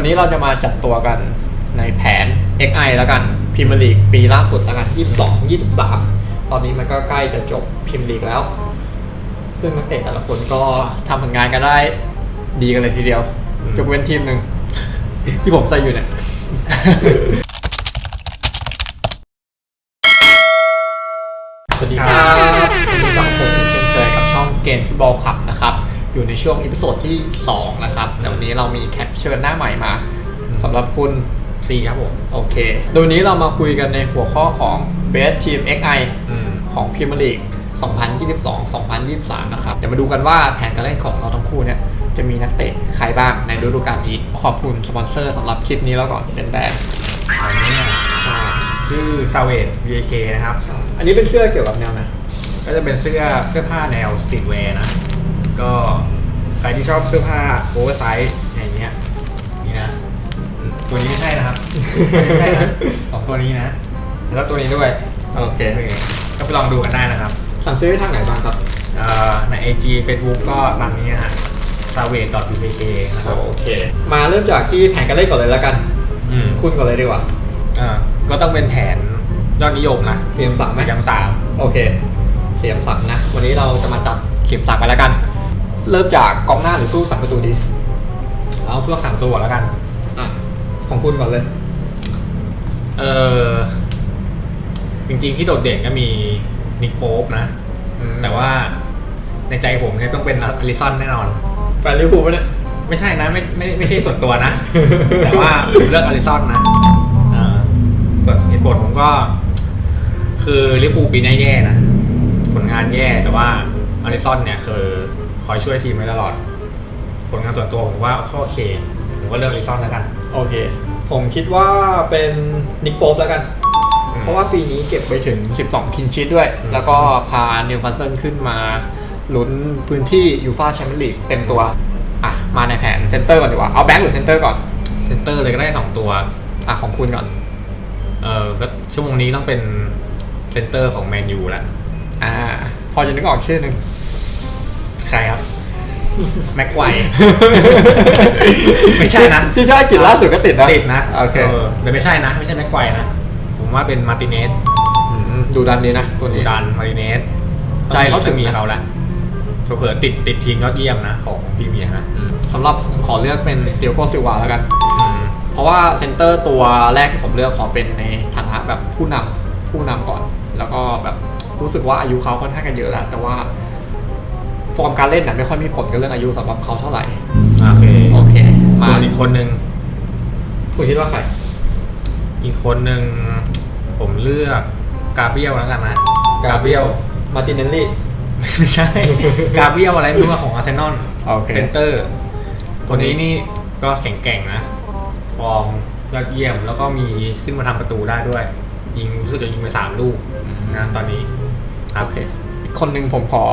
วันนี้เราจะมาจัดตัวกันในแผน XI แล้วกันพรีเมียร์ลีกปีล่าสุดแล้วกัน 22 23 ตอนนี้มันก็ใกล้จะจบพรีเมียร์ลีกแล้ว ซึ่งนักเตะแต่ละคนก็ทำผลงานกันได้ดีกันเลยทีเดียว ยกเว้นทีมหนึ่ง ที่ผมใส่อยู่เนี่ย สวัสดีครับวันนี้กับผมเช่นเคยกับช่องเกมฟุตบอลขับนะครับ อยู่ในช่วงอีพิโซดที่ 2 นะครับ แต่วันนี้เรามีแขกรับเชิญหน้าใหม่มาสำหรับคุณซีครับผม โอเค โดยวันนี้เรามาคุยกันในหัวข้อของ Best Team XI อืมของพรีเมียร์ลีก2022-2023 นะครับ เดี๋ยวมาดูกันว่าแผนการเล่นของเราทั้งคู่เนี่ย จะมีนักเตะใครบ้างในฤดูกาลนี้ ขอบคุณสปอนเซอร์สำหรับคลิปนี้แล้วก่อนเป็นแบรนด์อันนี้เนี่ยชื่อซาเวด VK นะครับ อันนี้เป็นเสื้อเกี่ยวกับแนวไหนก็จะเป็นเสื้อเสื้อผ้าแนวสตรีทแวร์นะ ก็ใครที่ชอบเสื้อผ้าโอเวอร์ไซส์อย่างเงี้ยนี่นะอืมตัวนี้ไม่ใช่นะครับไม่ใช่นะสองตัวนี้นะ แล้วตัวนี้ด้วยโอเค ก็ไปลองดูกันได้นะครับ สั่งซื้อได้ทางไหนบ้างครับเอ่อใน IG Facebook ก็ตามนี้นะฮะ s a v a g e VK นะครับโอเค มาเริ่มจากที่แผนการเล่นก่อนเลยแล้วกันอืมคุณก่อนเลยดีกว่าอ่าก็ต้องเป็นแผนยอดนิยมนะเสียมสั่งไหมสี่ยามสามโอเค เสียมสั่งนะ วันนี้เราจะมาจัดเสียมสั่งไปแล้วกัน เริ่มจากกองหน้าหรือตู้สั่งประตูดี เอาพวกสามตัวแล้วกัน อะ ของคุณก่อนเลย เออจริงๆที่โดดเด่นก็มีนิกโป๊ปนะแต่ว่าในใจผมเนี่ยต้องเป็นอลิสันแน่นอน แฟนลิเวอร์พูลปะเนี่ย ไม่ใช่นะไม่ไม่ไม่ใช่ส่วนตัวนะ แต่ว่าเลือกอลิสันนะอ่าส่วนเหตุผลผมก็ คือลิเวอร์พูลปีนี้แย่นะ ผลงานแย่แต่ว่าอลิสันเนี่ยคือ คอยช่วยทีมไว้ตลอด ผลงานส่วนตัวผมว่าก็โอเคผมก็เลือกอลิสันแล้วกัน โอเค ผมคิดว่าเป็นนิกโป๊ปแล้วกันอืมเพราะว่าปีนี้เก็บไปถึง 12 คินชิตด้วยอืมแล้วก็พานิวคาสเซิลขึ้นมาลุ้นพื้นที่ยูฟาแชมเปี้ยนลีกเต็มตัว อะ มาในแผนเซนเตอร์ก่อนดีกว่า เอาแบ็กหรือเซนเตอร์ก่อน เซนเตอร์เลยก็ได้สองตัว อะ ของคุณก่อน เออก็ชั่วโมงนี้ต้องเป็นเซนเตอร์ของแมนยูแล้วอ่า พอจะนึกออกชื่อหนึ่ง ใครครับ แม็กไกวไม่ใช่นะที่ภาคกิจล่าสุดก็ติดนะติดนะโอเคแต่ไม่ใช่นะ ไม่ใช่แม็กไกวนะ ผมว่าเป็นมาร์ติเนสมดูดันดีนะ ตัวดูนี้ดันมาร์ติเนสใจเขาถึงมีนะเขาแล้วเผื่อๆติดติดทีมยอดเยี่ยมนะ ของพรีเมียร์นะสำหรับผมขอเลือกเป็นเตียโกซิลวาแล้วกันอืมเพราะว่าเซนเตอร์ตัวแรกที่ผมเลือกขอเป็นในฐานะแบบผู้นำผู้นำก่อน แล้วก็แบบรู้สึกว่าอายุเขาค่อนข้างกันเยอะแล้วแต่ว่า ฟอร์มการเล่นน่ะไม่ค่อยมีผลกับเรื่องอายุสำหรับเขาเท่าไหร่ โอเคโอเค มาส่วนอีกคนหนึ่งคุณคิดว่าใคร อีกคนหนึ่งผมเลือกกาเบรียลแล้วกันนะ กาเบรียล มาตินเนลลี่ ไม่ใช่ กาเบรียลอะไรไม่รู้อะของอาร์เซนอลโอเค เซนเตอร์ตัวนี้นี่ก็แข็งแกร่งนะ ฟอร์มยอดเยี่ยมแล้วก็มีขึ้นมาทำประตูได้ด้วย ยิงรู้สึกจะยิงไปสามลูกนะตอนนี้ครับโอเค อีกคนหนึ่งผมขอ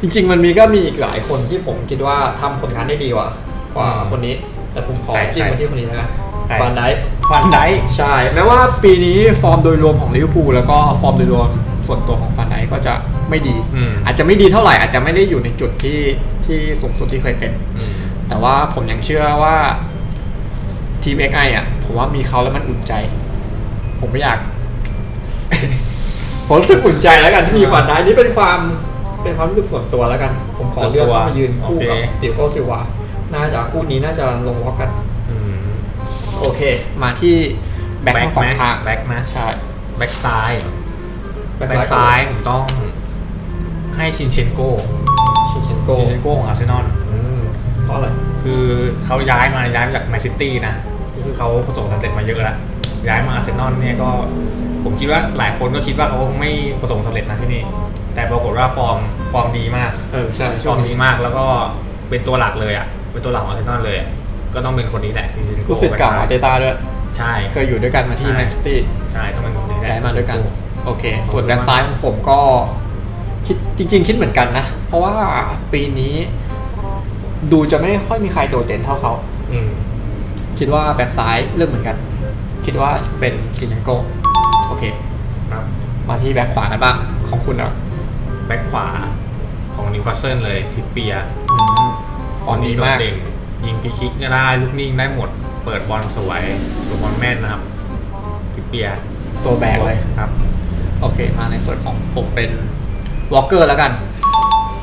จริง ๆ มันมีก็มีอีกหลายคนที่ผมคิดว่าทำผลงานได้ดีกว่า กว่าคนนี้ แต่ผมขอจิ้มมาที่คนนี้แล้วกันฟานไดค์ฟันไดค์ใช่แม้ว่าปีนี้ฟอร์มโดยรวมของลิเวอร์พูลแล้วก็ฟอร์มโดยรวมส่วนตัวของฟันไดค์ก็จะไม่ดี อืม อาจจะไม่ดีเท่าไหร่อาจจะไม่ได้อยู่ในจุดที่ที่สูงสุดที่เคยเป็น อืม แต่ว่าผมยังเชื่อว่าทีม XI อะ ผมว่ามีเขาแล้วมันอุ่นใจ ผมไม่อยาก ผมรู้สึกอุ่นใจแล้วกันที่มีฟันไดค์นี่เป็นความ เป็นความรู้สึกส่วนตัวแล้วกัน ผมขอเลือกเข้ามายืนคู่กับติโก้ซิลวาน่าจะคู่นี้น่าจะลงล็อกกันอืมโอเค มาที่แบ็คทั้งสองไหมทางแบ็คนะใช่แบ็คซ้ายแบ็คแบ็คซ้าซ้ายยผมต้องให้ชินเชนโก้ชินเชนโกชินเชนโก้ของอาร์เซนอลอืมเพราะอะไรคือเขาย้ายมาย้ายมาจากแมนซิตี้นะก็คือเขาประสบความสำเร็จมาเยอะแล้วย้ายมาอาร์เซนอลเนี่ยก็ผมคิดว่าหลายคนก็คิดว่าเขาคงไม่ประสบความสำเร็จนะที่นี่ แต่ปรากฏว่าฟอร์มฟอร์มดีมากเออใช่ฟช่อวร์งมดีนี้มากแล้วก็เป็นตัวหลักเลยอะเป็นตัวหลักของอาร์เซนอลเลยอะก็ต้องเป็นคนนี้แหละชินเชนโก้กูสิทธิ์เก่าอาร์เตต้าด้วย ใช่เคยอยู่ด้วยกันมาที่ใช่แมนซิตี้ใช่ต้องเป็นคนนี้แหละ ย้ายมาด้วยกัน โอเค ส่วนแบ็คซ้ายของผมก็คิดจริง ๆ คิดเหมือนกันนะ เพราะว่าปีนี้ ดูจะไม่ค่อยมีใครโดดเด่นเท่าเขา อืมคิดว่าแบ็คซ้ายเลือกเหมือนกัน คิดว่าเป็นชินเชนโกโอเค ครับ มาที่แบ็คขวากันบ้างของคุณอะ แบ็คขวาของนิวคาสเซิลเลยทิปเปียร์ฟอร์มดีโดดมากเด่นยิงฟรีคิกก็ได้ ลูกนิ่งได้หมด เปิดบอลสวยดูบอลแม่นนะครับปิเปียตัวแบกเลยครับ โอเค มาในส่วนของผมเป็นวอลเกอร์แล้วกัน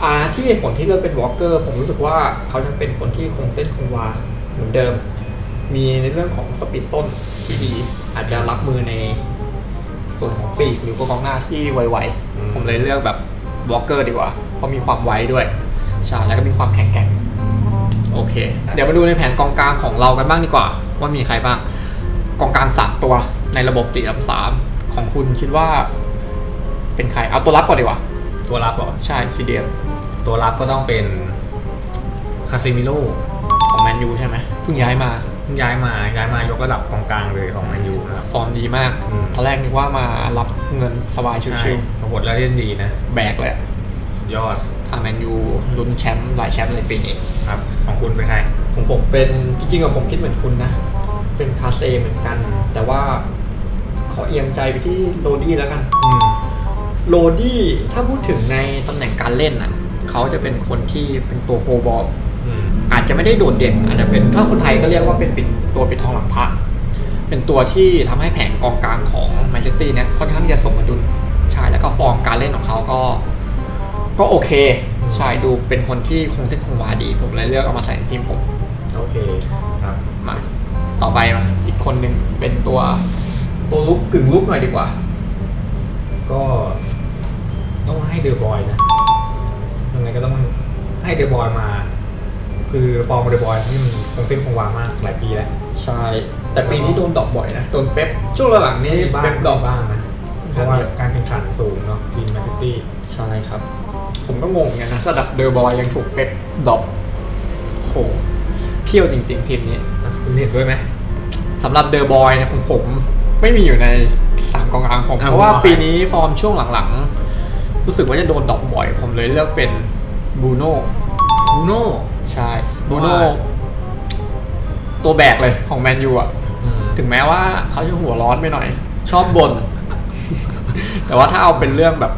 อ่าที่เหตุผลที่เลือกเป็นวอลเกอร์ผมรู้สึกว่าเขายังเป็นคนที่คงเส้นคงวาเหมือนเดิม มีในเรื่องของสปีดต้นที่ดี อาจจะรับมือในส่วนของปีกหรือก็กองหน้าที่ไวอืมๆผมเลยเลือกแบบ วอลเกอร์ดีกว่า เพราะมีความไวด้วยใช่แล้วก็มีความแข็งแกร่งโอเค เดี๋ยวมาดูในแผนกองกลางของเรากันบ้างดีกว่า ว่ามีใครบ้างกองกลางสามตัวในระบบ4 3 3ของคุณคิดว่า เป็นใครเอาตัวรับก่อนดีกว่า ตัวรับเหรอใช่ซีเดียมตัวรับก็ต้องเป็นคาซิมิโลของแมนยูใช่ไหมเพิ่งย้ายมาเพิ่ง ย้ายมาย้ายมายกระดับกองกลางเลยของแมนยูนะครับ ฟอร์มดีมากอืม ตอนแรกนึกว่ามารับเงินสบายใช่ชิวปรากฏแล้วเล่นดีนะๆแบกเลยอะสุดยอดพาแมนยูลุ้นแชมป์หลายแชมป์เลยปีนี้ครับ ของคุณเป็นใคร ของผมเป็นจริงๆกับผมคิดเหมือนคุณนะ เป็นคาเซเหมือนกัน แต่ว่าขอเอียงใจไปที่โรดี้แล้วกัน อืม โรดี้ถ้าพูดถึงในตำแหน่งการเล่นน่ะเขาจะเป็นคนที่เป็นตัวโฮบอล อืมอาจจะไม่ได้โดดเด่นอาจจะเป็นถ้าคนไทยก็เรียกว่าเป็นปิดตัวปิดทองหลังพระเป็นตัวที่ทำให้แผงกองกลางของแมนเชสเตอร์เนี่ยค่อนข้างที่จะสมดุลใช่แล้วก็ฟอร์มการเล่นของเขาก็ ก็โอเคใช่ดูเป็นคนที่คงเส้นคงวาดี ผมเลยเลือกเอามาใส่ในทีมผมโอเคครับมาต่อไปมาอีกคนหนึ่งเป็นตัวตัวลุกกึ่งลุกหน่อยดีกว่า ก็ต้องให้เดอะบอยนะยังไงก็ต้องให้เดอะบอยมา คือฟอร์มเดอะบอยนี่มันคงเส้นคงวามากหลายปีแล้ว ใช่ แต่ปีนี้โดนดรอกบ่อยนะ โดนเป๊ปช่วงหลังๆนี้บ้างเป๊ปดรอกบ้างนะ เพราะว่าการแข่งขันสูงเนาะทีมแมนซิตี้ใช่ครับ ผมก็งงเหมือนกันนะระดับเดอร์บอยยังถูกเป๊ปดรอกโหเที่ยวจริงๆทีมนี้คุณเห็นด้วยไหมสำหรับเดอร์บอยเนี่ยของผมไม่มีอยู่ในสามกองกลางผมอ้าวเพราะว่าว่าปีนี้ฟอร์มช่วงหลังๆ รู้สึกว่าจะโดนดรอกบ่อย ผมเลยเลือกเป็นบูโน่บูโน่ ใช่บูโน่ว่าตัวแบกเลยของแมนยูอะอืมถึงแม้ว่าเขาจะหัวร้อนไปหน่อย ชอบบ่นแต่ว่าถ้าเอาเป็นเรื่องแบบ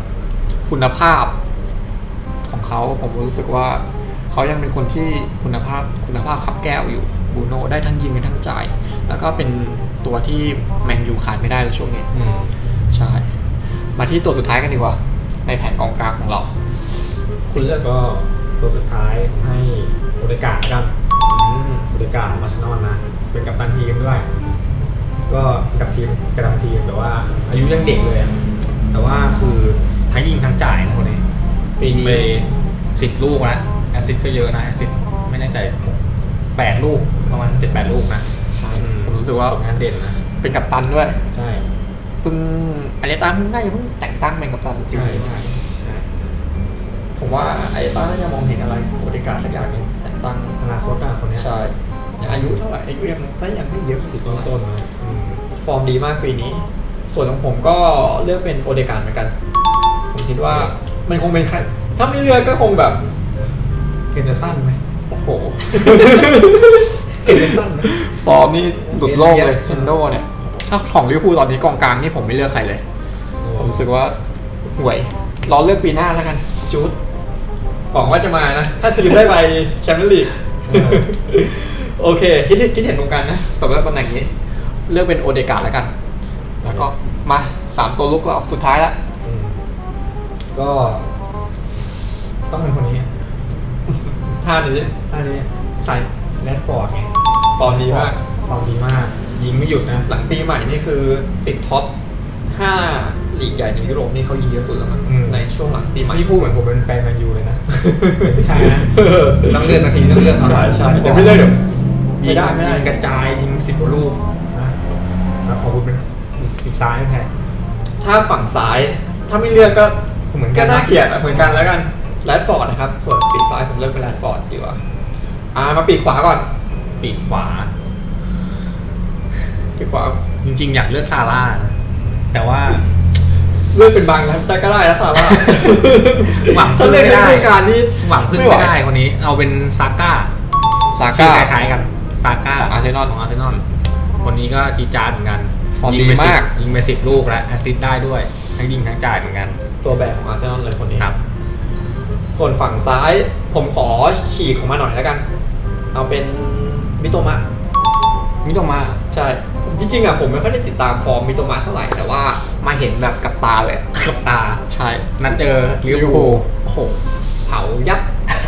คุณภาพของเขาผมรู้สึกว่าเขายังเป็นคนที่คุณภาพคุณภาพขับแก้วอยู่บูโน่ได้ทั้งยิงได้ทั้งจ่าย แล้วก็เป็นตัวที่แมนยูขาดไม่ได้เลยช่วงนี้อืมใช่ มาที่ตัวสุดท้ายกันดีกว่า ในแผนกองกลางของเรา คุณเลือกก็ ตัวสุดท้ายให้โอเดกากันอืมโอเดกาของอาร์เซนอลนะ เป็นกัปตันทีมด้วย ก็กับทีมกระทำทีมแต่ว่า อายุยังเด็กเลยอะแต่ว่าคือทั้งยิงทั้งจ่ายนะคนนี้ปีนี้ไปสิบลูกแล้วแอสซิสต์ก็เยอะนะแอสซิสต์ไม่แน่ใจแปดลูกประมาณเจ็ดแปดลูกนะใช่ผมรู้สึกว่าผลงานเด่นนะเป็นกัปตันด้วย ใช่เพิ่งอันนี้ตามเพิ่งน่าจะเพิ่งแต่งตั้งเป็นกัปตันจริงใช่ๆใช่ใช่ ผมว่าไอ้ต้าน่าจะมองเห็นอะไรโอเดกาสักอย่างหนึงแต่งตั้งอนาคตอะคนเนี้ยใช่ยังอายุเท่าไหร่อายุยังก็ยังไม่เยอะสิต้นต้นๆนะอืมฟอร์มดีมากปีนี้ ส่วนของผมก็เลือกเป็นโอเดกาเหมือนกัน ผมคิดว่ามันคงเป็นใครถ้าไม่เลือกก็คงแบบ เคนเดอร์สันไหมโอ้โห เคนเดอร์สันไหม ฟอร์มนี่สุดโลกเลยเย็เฮนนโดเนี่ย ถ้าของลิเวอร์พูลตอนนี้กองกลางนี่ผมไม่เลือกใครเลย ผมรู้สึกว่าห่วย รอเลือกปีหน้าแล้วกัน จูด หวังว่าจะมานะ ถ้าทีมได้ไปแชมเปี้ยนลีกเออโอเค คิดคิดเห็นตรงกันนะสำหรับตำแหน่งนี้ เลือกเป็นโอเดกาแล้วกัน แล้วก็มาสามตัวลุกเราสุดท้ายละอืมก็ ต้องเป็นคนนี้ท่านี้ท่านี้ใส่แรดฟอร์ดไงฟอร์มดีมากฟอร์มดีมาก ยิงไม่หยุดนะ หลังปีใหม่นี่คือติดท็อป5ลีกใหญ่ในยุโรปนี่เขายิงเยอะสุดแล้วมั้งอืมในช่วงหลังปีใหม่พี่พูดเหมือนผมเป็นแฟนแมนยูเลยนะแต่ไม่ ใช่นะต้องเลือกนาทีต้องเลือกใช่ใช่เดี๋ยวไม่เลือกเดี๋ยวยิไม่งได้ไม่ได้ยิงกระจายยิงสิบกว่าลูกนะแล้วพอคุณเป็นอีกซ้ายเป็นไงถ้าฝั่งซ้ายถ้าไม่เลือกก็เหมือนกัก็นน่าเกลียดอะเหมือนกันแล้วกันแรดฟอร์ดนะครับ ส่วนปีกซ้ายผมเลือกเป็นแรดฟอร์ดดีกว่าอ่ามาปีกขวาก่อน ปีกขวาปีกขวาจริง ๆ อยากเลือกซาร่านะแต่ว่า เลือกเป็นบางนะแต่ก็ได้นะซาร่าหวังถ้าพึ่งเลือกไม่ในได้ฤดูกาลนี้หวังพึ่งไม่ไหวไม่ได้คนนี้ เอาเป็นซาก้าซาชื่ก้า อคล้ายๆกันซาก้าของอาร์เซนอลของอาร์เซนอลคนนี้ก็จีดจาร์ดเหมือนกันฟอร์มยิดีงไปสิบมาก ยิงไปสิบลูกแล้วแอสซิสต์ได้ด้วย ทั้งยิงทั้งจ่ายเหมือนกันตัวแบกของอาร์เซนอลเลยคนนี้ ครับ ส่วนฝั่งซ้ายผมขอฉีกของมาหน่อยแล้วกัน เอาเป็นมิโตมะ มิโตะมาใช่ จริงๆอะผมไม่ค่อยได้ติดตามฟอร์มมิโตมาเท่าไหร่ แต่ว่ามาเห็นแบบกับตาเลยกับตาใช่นัดเจอลิเวอร์พูลโอ้โหเผายับ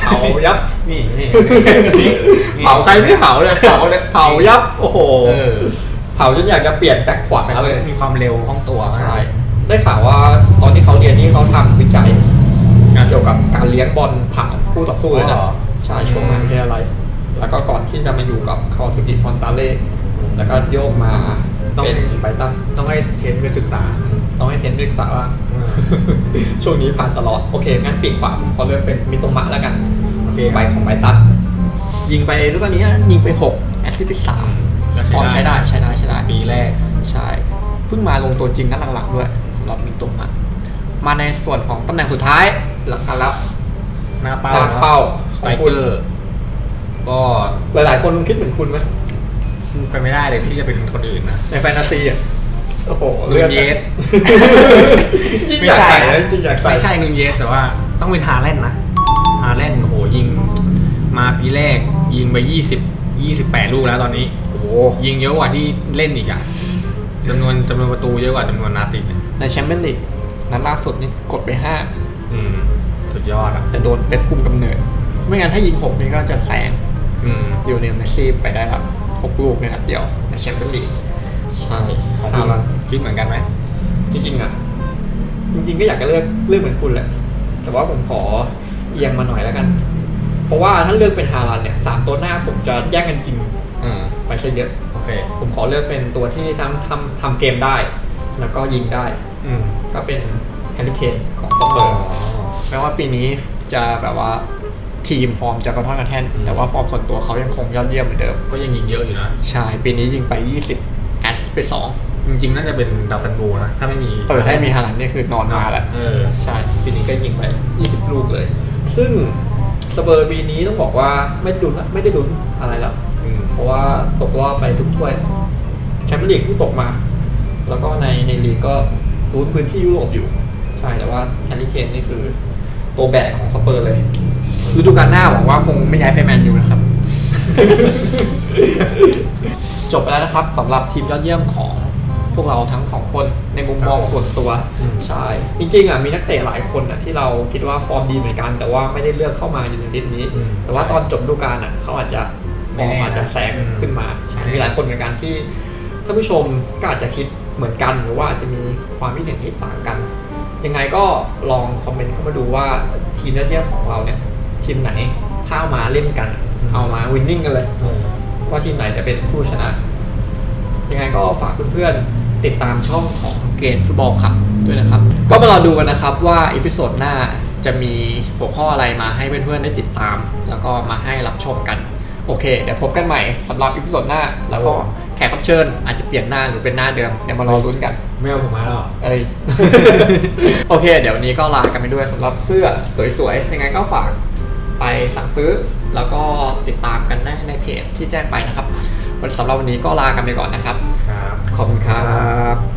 เผายับนี่นี่เผาใครไม่เผาเลยเผาเลยเผายับโอ้โหเออเผาจนอยากจะเปลี่ยนแบ็คขวาเลยมีความเร็วห้องตัวใช่ได้ข่าวว่าตอนที่เขาเรียนนี่เขาทำวิจัยเกี่ยวกับการเลี้ยงบอลผ่านคู่ต่อสู้เลยนะใช่ช่วงนั้นที่อะไร แล้วก็ก่อนที่จะมาอยู่กับคาวาสกิฟอนตาเล่แล้วก็โยกมาเป็นไบรตันต้องให้เทนไปศึกษา ต้องให้เทนศึกษาว่าอืมช่วงนี้ผ่านตลอด โอเค งั้นปีกขวาผมขอเลือกเป็นมิโตมะแล้วกันโอเคใบของไบรตันยิงไปลูกอันนี้ยิงไป6แอสซิสต์ไปสามก็ฟอร์มใช้ได้ใช้ได้ใช้ได้ ปีแรก ใช่เพิ่งมาลงตัวจริงนัดหลังๆด้วยสำหรับมิโตมะมาในส่วนของตำแหน่งสุดท้ายหลักการรับหน้าเป้าตามเป้าสขไตองรคุเกณอร์ ก็หลาย ๆ คนคิดเหมือนคุณไหมไปไม่ได้เลยที่จะเป็นคนอื่นนะในแฟนตาซีอะโอ้โหนูนเยสจริงอยากใส่นะจริงอยากใส่ไม่ใช่นูนเยสแต่ว่าต้องเป็นฮาแลนด์นะฮาแลนด์โอ้โหยิงมาปีแรก ยิงไปยี่สิบยี่สิบแปดลูกแล้วตอนนี้ โอ้โหยิงเยอะกว่าที่เล่นอีกอะจำนวนจำนวนประตูเยอะกว่าจำนวนนัดอีกอะในแชมเปี้ยนลีกนัดล่าสุดนี่กดไปอืมสุดยอดอะ5แต่โดนเป็ดคุมกำเนิด ไม่งั้นถ้ายิง6นี่ก็จะแซง อืมเดียวเนลเมสซี่ไปได้ครับ6ลูกในนัดเดียวในแชมเปี้ยนลีกใช่ของฮาคุณลันด์คิดเหมือนกันไหมจริงๆอะจริงๆก็อยากจะเลือกเลือกเหมือนคุณแหละ แต่ว่าผมขอเอียงมาหน่อยแล้วกัน เพราะว่าถ้าเลือกเป็นฮาลันด์เนี่ยสามตัวหน้าผมจะแย่งกันจริงอืมไปซะเยอะโอเค ผมขอเลือกเป็นตัวที่ทำทำทำเกมได้ แล้วก็ยิงได้อืมก็เป็นแฮร์รี่เคนของสเปอร์แม้ว่าปีนี้จะแบบว่า ทีมฟอร์มจะกระท่อนกระแท่นแต่ว่าฟอร์มส่วนตัวเขายังคงยอดเยี่ยมเหมือนเดิม ก็ยังยิงเยอะอยู่นะ ใช่ ปีนี้ยิงไป 20 แอสไป 2 จริงๆ น่าจะเป็นดาวซันโบนะ ถ้าไม่มีเปิดให้มีฮาลันด์นี่คือนอนมาแล้วเออใช่ ปีนี้ก็ยิงไป 20 ลูกเลย ซึ่งสเปอร์ปีนี้ต้องบอกว่าไม่ได้ดุนละไม่ได้ดุนอะไรแล้วอืมเพราะว่าตกรอบไปทุกถ้วยแชมเปี้ยนลีกเพิ่งตกมา แล้วก็ในในลีกก็รุ้นพื้นที่ยุโรปอยู่ ใช่แต่ว่าแฮร์รี่เคนนี่คือตัวแบกของสเปอร์เลย ฤดูกาลหน้าหวังว่าคงไม่ย้ายไปแมนยูนะครับ จบไปแล้วนะครับสำหรับทีมยอดเยี่ยมของพวกเราทั้งสองคนในมุมมองส่วนตัวอืมใช่จริงๆอะมีนักเตะหลายคนอะที่เราคิดว่าฟอร์มดีเหมือนกัน แต่ว่าไม่ได้เลือกเข้ามาอยู่ในลิสต์นี้อืมแต่ว่าตอนจบฤดูกาลอะเขาอาจจะฟอร์มไม่แน่นะอาจจะแซงขึ้นมาใช่ไม่แน่มีหลายคนเหมือนกันที่ท่านผู้ชมก็อาจจะคิดเหมือนกันหรือว่าอาจจะมีความคิดเห็นที่ต่างกัน ยังไงก็ลองคอมเมนต์เข้ามาดูว่าทีมยอดเยี่ยมของเราเนี่ย ทีมไหนถ้าเอามาเล่นกัน เอามาวินนิ่งกันเลยเออว่าทีมไหนจะเป็นผู้ชนะ ยังไงก็ฝากเพื่อนๆติดตามช่องของเกมฟุตบอลครับด้วยนะครับ ก็มารอดูกันนะครับว่าอีพิโซดหน้าจะมีหัวข้ออะไรมาให้เพื่อนๆได้ติดตาม แล้วก็มาให้รับชมกัน โอเค เดี๋ยวพบกันใหม่สำหรับอีพิโซดหน้า แล้วก็แขกรับเชิญอาจจะเปลี่ยนหน้าหรือเป็นหน้าเดิมเดี๋ยวมารอลุ้นกัน ไม่เอาผมมาหรอกเอ้ย โอเค เดี๋ยววันนี้ก็ลากันไปด้วยสำหรับเสื้อสวยๆยังไงก็ฝาก ไปสั่งซื้อ แล้วก็ติดตามกันได้ในเพจที่แจ้งไปนะครับวันสำหรับวันนี้ก็ลากันไปก่อนนะครับ ครับ ขอบคุณครับ